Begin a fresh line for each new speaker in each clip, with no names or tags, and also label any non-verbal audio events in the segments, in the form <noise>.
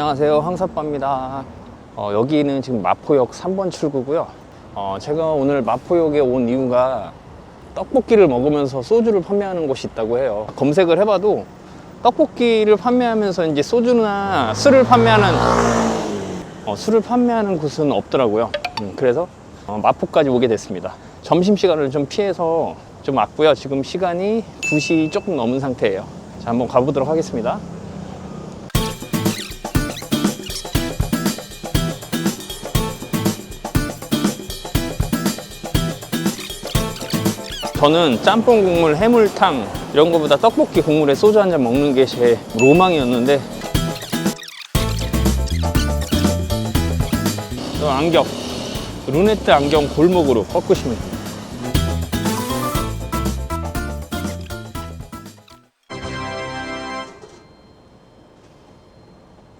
안녕하세요. 황사빠입니다. 어, 여기는 지금 마포역 3번 출구고요. 어, 제가 오늘 마포역에 온 이유가 떡볶이를 먹으면서 소주를 판매하는 곳이 있다고 해요. 검색을 해봐도 떡볶이를 판매하면서 이제 소주나 술을 판매하는 어, 술을 판매하는 곳은 없더라고요. 음, 그래서 어, 마포까지 오게 됐습니다. 점심시간을 좀 피해서 좀 왔고요. 지금 시간이 2시 조금 넘은 상태예요. 자 한번 가보도록 하겠습니다 저는 짬뽕 국물, 해물탕 이런 거보다 떡볶이 국물에 소주 한 잔 먹는 게 제 로망이었는데. 저 안경 루네트 안경 골목으로 꺾으시면 됩니다.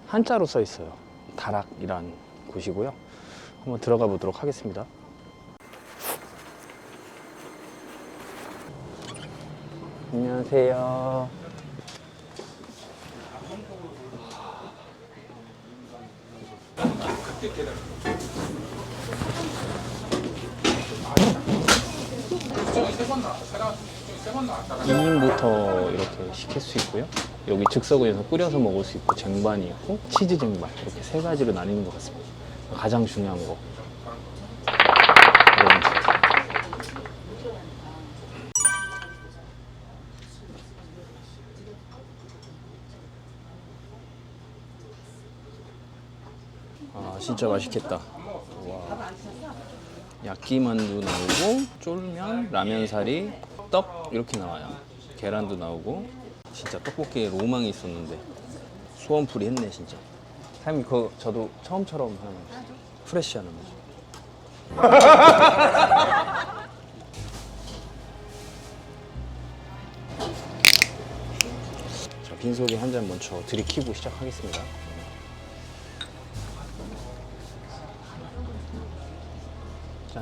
한자로 써 있어요. 다락이란 곳이고요. 한번 들어가 보도록 하겠습니다 안녕하세요. 이인부터 이렇게 시킬 수 있고요. 여기 즉석에서 끓여서 먹을 수 있고 쟁반이 있고 치즈 쟁반 이렇게 세 가지로 나뉘는 것 같습니다. 가장 중요한 거. 이런 세트. 아 진짜 맛있겠다. 와. 야끼만두 나오고 쫄면, 라면사리, 떡 이렇게 나와요. 계란도 나오고 진짜 떡볶이에 로망이 있었는데 소원풀이 했네 진짜. 사장님 그거 저도 처음처럼 하는 프레시 하는 거죠. 자, 빈속에 한 잔 먼저 들이키고 시작하겠습니다. 짠.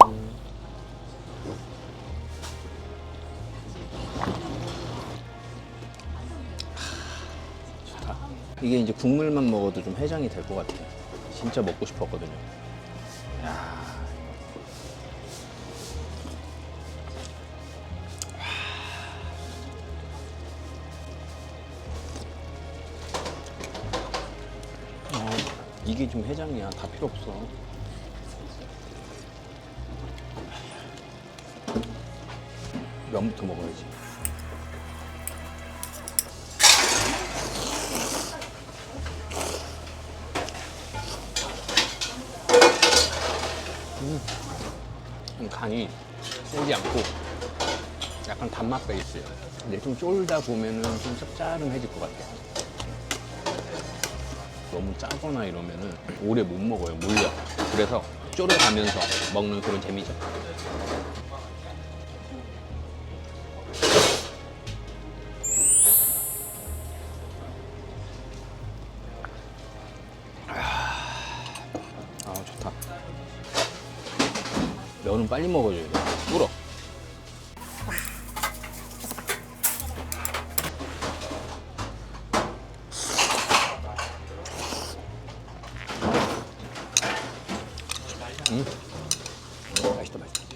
좋다. 이게 이제 국물만 먹어도 좀 해장이 될 것 같아요. 진짜 먹고 싶었거든요. 야. 어, 이게 좀 해장이야. 다 필요 없어. 면부터 먹어야지. 음, 간이 세지 않고 약간 단맛 베이스예요. 근데 좀 쫄다 보면은 좀 짭짤해질 것 같아요. 너무 짜거나 이러면은 오래 못 먹어요. 물려. 그래서 쫄아가면서 먹는 그런 재미죠. 면은 빨리 먹어줘야 돼. 불어. 음. 맛있다 맛있다.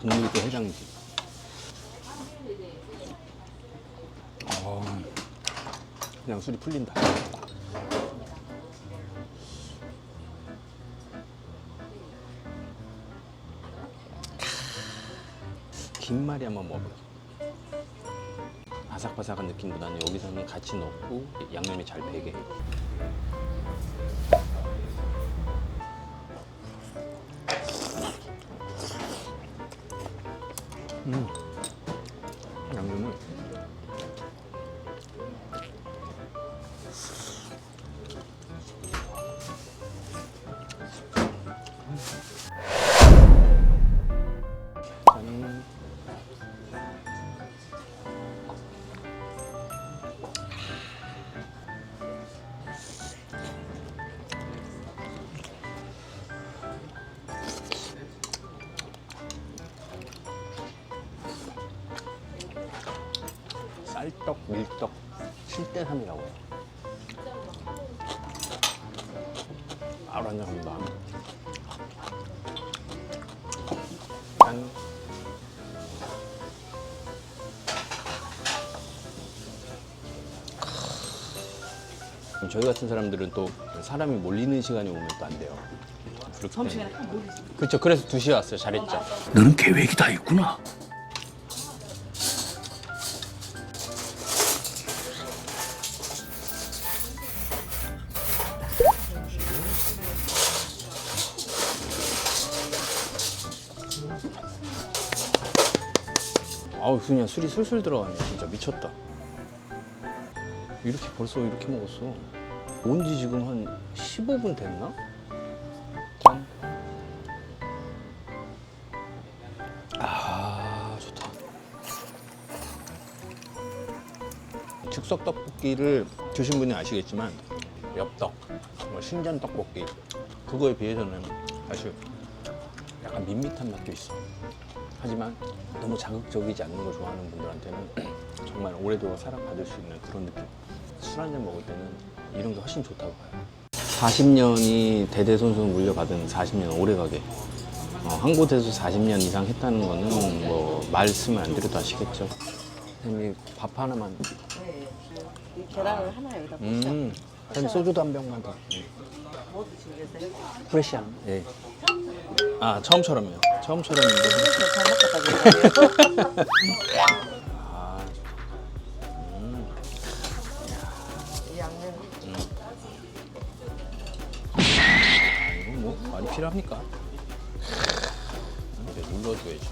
국물이 또 해장이지. 어, 그냥 술이 풀린다. 김말이 한번 먹어보자. 바삭바삭한 느낌보다는 여기서는 같이 넣고 양념이 잘 배게. 음. 쌀떡, 밀떡 7대 3이라고 해요. 바로 한잔 합니다. 짠. 저희 같은 사람들은 또 사람이 몰리는 시간이 오면 또 안 돼요. 그렇죠. 그래서 2시에 왔어요. 잘했죠.
너는 계획이 다 있구나.
아우 그냥 술이 술술 들어가네. 진짜 미쳤다. 이렇게 벌써 이렇게 먹었어. 온 지 지금 한 15분 됐나? 짠. 아 좋다. 즉석 떡볶이를 드신 분이 아시겠지만 엽떡, 뭐 신전 떡볶이 그거에 비해서는 사실 약간 밋밋한 맛도 있어. 하지만 너무 자극적이지 않는 걸 좋아하는 분들한테는 <clears throat> 정말 오래도록 사랑받을 수 있는 그런 느낌. 술 한 잔 먹을 때는 이런 게 훨씬 좋다고 봐요. 40년이 대대손손 물려받은 40년 오래가게. 어, 한 곳에서 40년 이상 했다는 거는 뭐 말씀을 안 드려도 아시겠죠. 선생님 밥 하나만.
네. 이 계란을 하나 여기다 부쳐.
음. 선생님 소주도 한 병만 더.
뭐 드시고 계세요?
프레시한. 예. 아 처음처럼요.
그래서 잘 먹겠다.
아,
이 양념.
이건 뭐 많이 필요합니까? 이제 눌러줘야죠.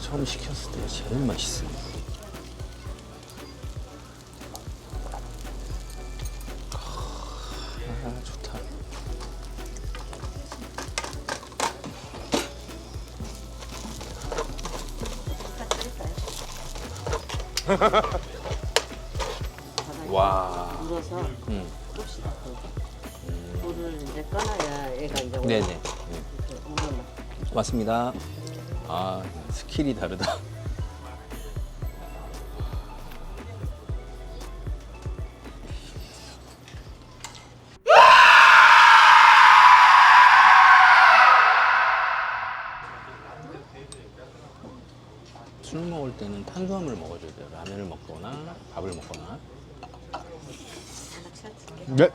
처음 시켰을 때 제일 맛있어요. <laughs> 와.
물어서
음.
봅시다. 물을 이제 꺼놔야 얘가 이제
네네.
우러나.
맞습니다. 아, 스킬이 다르다. 술 먹을 때는 탄수화물을 먹어줘야 돼요. 라면을 먹거나 밥을 먹거나. 네.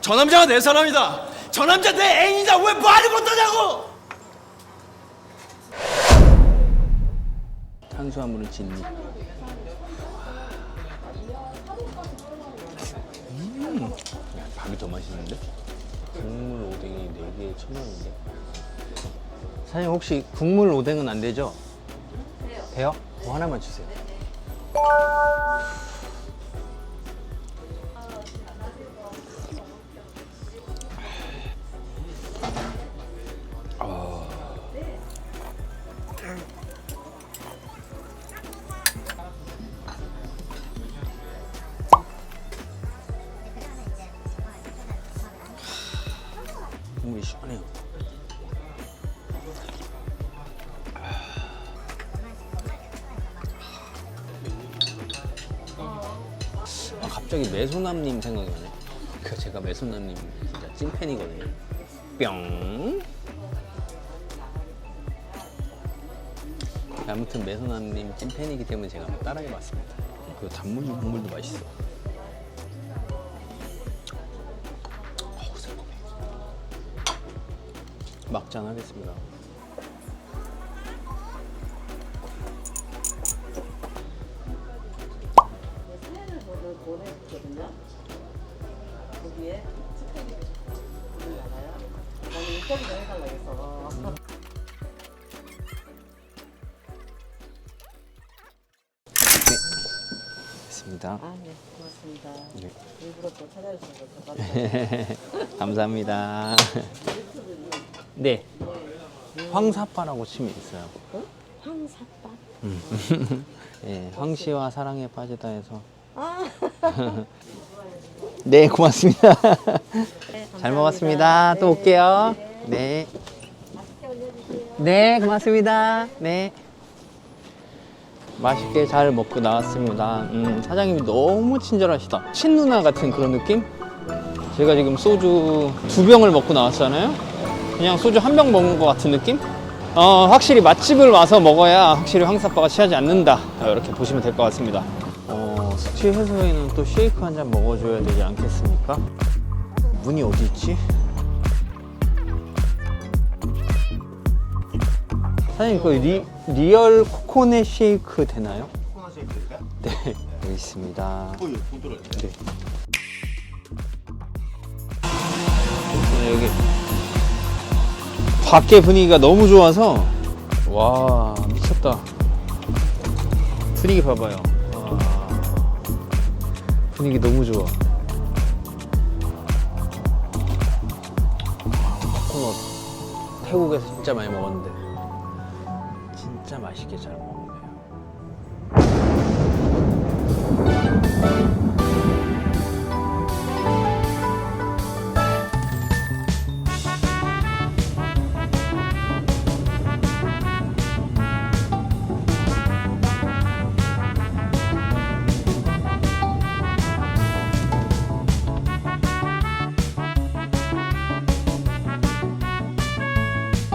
저 남자가 내 사람이다. 저 남자 내 애인이다. 왜 말을 못하냐고?
탄수화물은 진리. 음, 야, 밥이 더 맛있는데? 국물 오뎅이 4개에 천 원인데? 사장님 혹시 국물 오뎅은 안 되죠? 돼요. 돼요? 뭐 하나만 주세요. 갑자기 매소남님 생각이 나네. 그 제가 매소남님 진짜 찐팬이거든요. 뿅. 아무튼 매소남님 찐팬이기 때문에 제가 한번 따라해봤습니다. 그 단무지 국물도 맛있어. 막잔 하겠습니다.
보내- 보내줬거든요. 거기에 스펙이 올라가요. 나는 인터뷰 좀 해달라 해서.
됐습니다.
아, 네, 고맙습니다.
네.
일부러 또 찾아주셔서 감사합니다. <laughs>
감사합니다. 네. 황사파라고 치면 있어요.
어? 황사빠?
네, <laughs> 황씨와 사랑에 빠지다 해서.
아,
네, 고맙습니다.
네,
잘 먹었습니다. 또 올게요. 네. 네, 고맙습니다. 네. 맛있게 잘 먹고 나왔습니다. 음, 사장님이 너무 친절하시다. 친누나 같은 그런 느낌? 제가 지금 소주 두 병을 먹고 나왔잖아요. 그냥 소주 한 병 먹은 것 같은 느낌? 어, 확실히 맛집을 와서 먹어야 확실히 황사빠가 취하지 않는다. 어, 이렇게 보시면 될 것 같습니다. 어, 숙취 해소에는 또 쉐이크 한 잔 먹어줘야 되지 않겠습니까? 문이 어디 있지? 사장님, 그 리, 리얼 코코넛 쉐이크 되나요?
코코넛 쉐이크일까요?
네, 여기 있습니다.
어, 이거.
네. 네, 여기 밖에 분위기가 너무 좋아서 와 미쳤다 분위기 봐봐요 와, 분위기 너무 좋아. 코코넛 태국에서 진짜 많이 먹었는데. 진짜 맛있게 잘 먹어